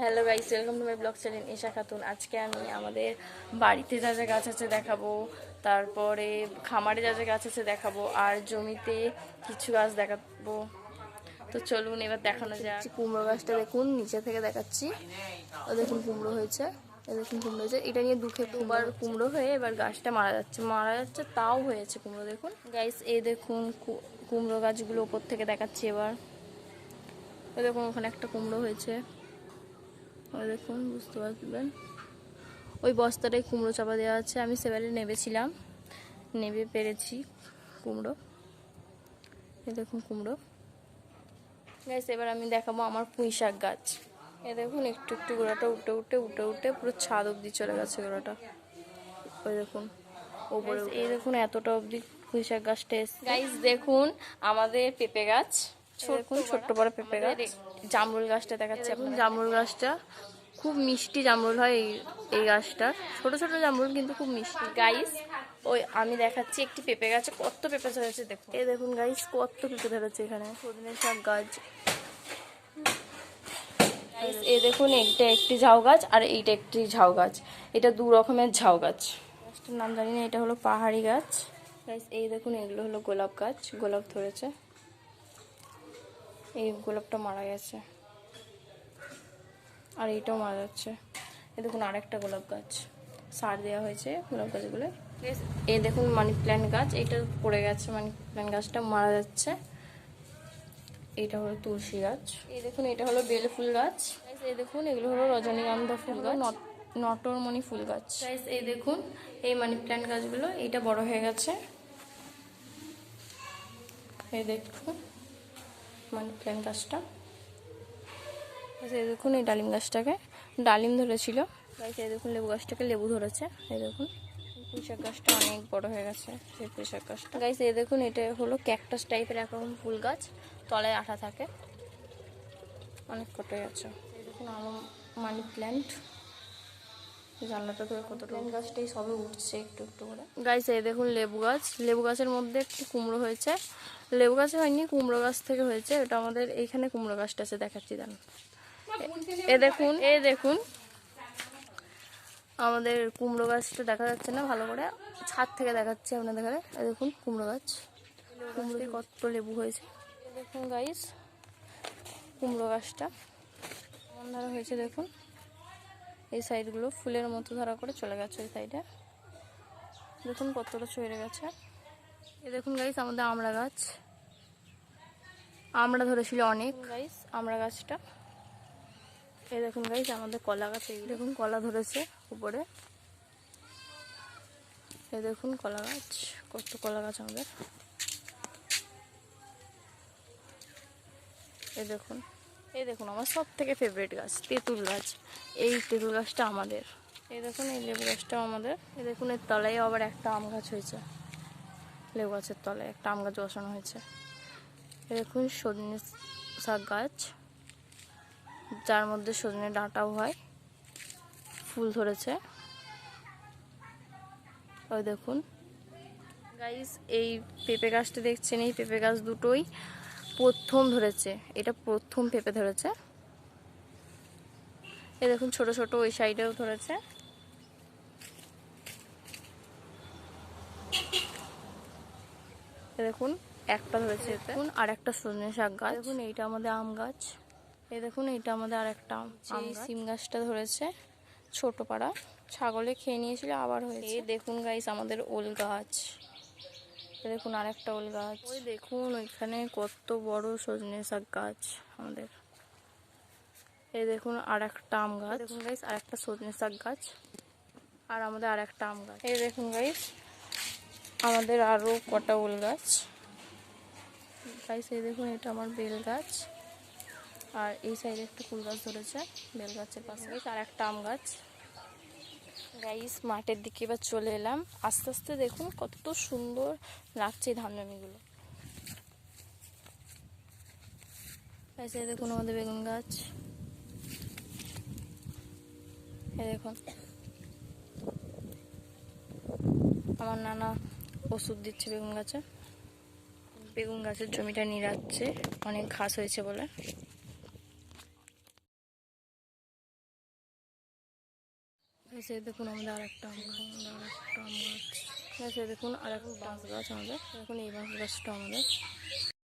Hello guys welcome to my blog channel Esha Khatun আজকে আমি আমাদের বাড়িতে যা যা গাছ আছে দেখাবো তারপরে খামারে যা যা গাছ আছে দেখাবো আর জমিতে কিছু গাছ দেখাবো। তো চলুন এবার দেখানো যাক। কুমড়ো গাছটা দেখুন নিচে থেকে দেখাচ্ছি। ও দেখুন কুমড়ো হয়েছে এ দেখুন কুমড়ো হয়েছে। এটা নিয়ে দুঃখে দুবার কুমড়ো হয়ে এবার গাছটা মারা যাচ্ছে মারা যাচ্ছে তাও হয়েছে কুমড়ো দেখুন। গাইস এই দেখুন কুমড়ো গাছগুলো ওপর থেকে দেখাচ্ছি এবার। ওই দেখুন ওখানে একটা কুমড়ো হয়েছে। দেখুন বুঝতে পারবেন ওই বস্তাটায় কুমড়ো চাপা দেওয়া আছে আমি সেবারে নেবেছিলাম। নেবে পেরেছি কুমড়ো। এ দেখুন কুমড়ো। গাইস এবার আমি দেখাবো আমার পুঁই শাক গাছ। এ দেখুন একটু একটু গোড়াটা উঠে উঠে উঠে উঠে পুরো ছাদ অবধি চলে গেছে গোড়াটা। ওই দেখুন ওপরে এই দেখুন এতটা অবধি পুঁই শাক গাছটা এসছে। গাইস দেখুন আমাদের পেঁপে গাছ। ছোট্ট বড় পেঁপে গাছ। জামরুল গাছটা দেখাচ্ছি আপনার জামরুল গাছটা। খুব মিষ্টি জামরুল হয় এই এই গাছটা ছোট ছোট জামরুল কিন্তু খুব মিষ্টি। গাইস ওই আমি দেখাচ্ছি একটি পেঁপে গাছে কত পেঁপে ধরেছে দেখুন। এই দেখুন গাইস কত পেঁপে ধরেছে এখানে। সজনে শাক গাছ। এই দেখুন এইটা একটি ঝাউ গাছ আর এইটা একটি ঝাউ গাছ। এটা দু রকমের ঝাউ গাছ। গাছটার নাম জানি না এটা হলো পাহাড়ি গাছ। গাইস এই দেখুন এগুলো হলো গোলাপ গাছ। গোলাপ ধরেছে। এই গোলাপটা মারা গেছে। আর এইটাও মারা যাচ্ছে। এই দেখুন আরেকটা গোলাপ গাছ। সার দেওয়া হয়েছে গোলাপ গাছগুলো। এই দেখুন মানি প্ল্যান্ট গাছ। এইটা পড়ে গেছে মানি প্ল্যান্ট গাছটা মারা যাচ্ছে। এটা হলো তুলসী গাছ। এই দেখুন এটা হলো বেল ফুল গাছ। এই দেখুন এগুলো হলো রজনীগন্ধা ফুল গাছ। নট- নটরমণি ফুল গাছ। এই দেখুন এই মানি প্ল্যান্ট গাছগুলো এইটা বড় হয়ে গেছে। এই দেখুন। মানি প্ল্যান্ট গাছটা। আচ্ছা, এই দেখুন এই ডালিম গাছটাকে। ডালিম ধরেছিল। এই দেখুন লেবু গাছটাকে লেবু ধরেছে। এই দেখুন পুঁইশাক গাছটা অনেক বড় হয়ে গেছে সেই পুঁইশাক গাছটা। গাইস এই দেখুন এটা হলো ক্যাকটাস টাইপের একরকম ফুল গাছ। তলায় আঠা থাকে। অনেক কটে গেছে এই দেখুন আমার মানি প্ল্যান্ট। জানলাটা ধরে কত প্ল্যান্ট গাছটাই সবে উঠছে একটু একটু করে। গাইস এই দেখুন লেবু গাছ। লেবু গাছের মধ্যে একটি কুমড়ো হয়েছে। লেবু গাছে হয়নি কুমড়ো গাছ থেকে হয়েছে। এটা আমাদের এইখানে কুমড়ো গাছটা আছে দেখাচ্ছি দেন এ দেখুন এ দেখুন। আমাদের কুমড়ো গাছটা দেখা যাচ্ছে না ভালো করে। ছাদ থেকে দেখাচ্ছি আপনাদের ঘরে এ দেখুন কুমড়ো গাছ। কুমড়োতে কত লেবু হয়েছে। দেখুন গাইস কুমড়ো গাছটা। কেমন হয়েছে দেখুন। এই সাইডগুলো ফুলের মতো ধরা করে চলে গেছে ওই সাইডে। দেখুন কতটা ছড়ে গেছে। এ দেখুন গাইস আমাদের আমড়া গাছ। আমড়া ধরেছিল অনেক। গাইস আমড়া গাছটা। এই দেখুন গাইস আমাদের কলা গাছ এই দেখুন কলা ধরেছে উপরে। এই দেখুন কলা গাছ কত কলা গাছ আমাদের। এই দেখুন। এই দেখুন, আমার সব থেকে ফেভারিট গাছ, তেঁতুল গাছ। এই তেঁতুল গাছটা আমাদের। এই দেখুন, এই লেবু গাছটাও আমাদের। এই দেখুন, এর তলায় আবার একটা আম গাছ হয়েছে। লেবু গাছের তলায় একটা আম গাছ বসানো হয়েছে। এই দেখুন, সজনে শাক গাছ। যার মধ্যে সজনে ডাঁটাও হয়। ফুল ধরেছে। ওই দেখুন। গাইস এই পেঁপে গাছটা দেখছেন? এই পেঁপে গাছ দুটোই প্রথম ধরেছে এটা প্রথম পেঁপে ধরেছে। এ দেখুন ছোট ছোট ওই সাইডেও ধরেছে। এ দেখুন একটা ধরেছে দেখুন আর একটা সজনে শাক গাছ। দেখুন এইটা আমাদের আম গাছ। এ দেখুন এইটা আমাদের আর একটা আম সিম গাছটা ধরেছে ছোট পাড়া। ছাগলে খেয়ে নিয়েছিল আবার হয়েছে। দেখুন গাইস আমাদের ওল গাছ। দেখুন আর একটা ওল গাছ। ওই দেখুন ওইখানে কত বড় সজনে শাক গাছ আমাদের। এই দেখুন আর একটা আম গাছ। দেখুন গাইস আর একটা সজনে শাক গাছ। আর আমাদের আর একটা আম গাছ। এই দেখুন গাইস আমাদের আরও কটা ওল গাছ। গাইস এই দেখুন এটা আমার বেল গাছ। আর এই সাইডে একটা ফুল গাছ ধরেছে বেল গাছের পাশে। আর একটা আম গাছ। গাইস মাঠের দিকে এবার চলে এলাম। আস্তে আস্তে দেখুন কত সুন্দর লাগছে ধান জমিগুলো এই দেখুন আমাদের বেগুন গাছ। এই দেখুন। আমার নানা ওষুধ দিচ্ছে বেগুন গাছে। বেগুন গাছের জমিটা নিরাচ্ছে অনেক ঘাস হয়েছে বলে। এসে দেখুন আমাদের আর একটা আম গাছ আর একটা আম গাছ। এসে দেখুন আর একটা বাঁশ গাছ আমাদের। এখন এই বাঁশ গাছটা আমাদের।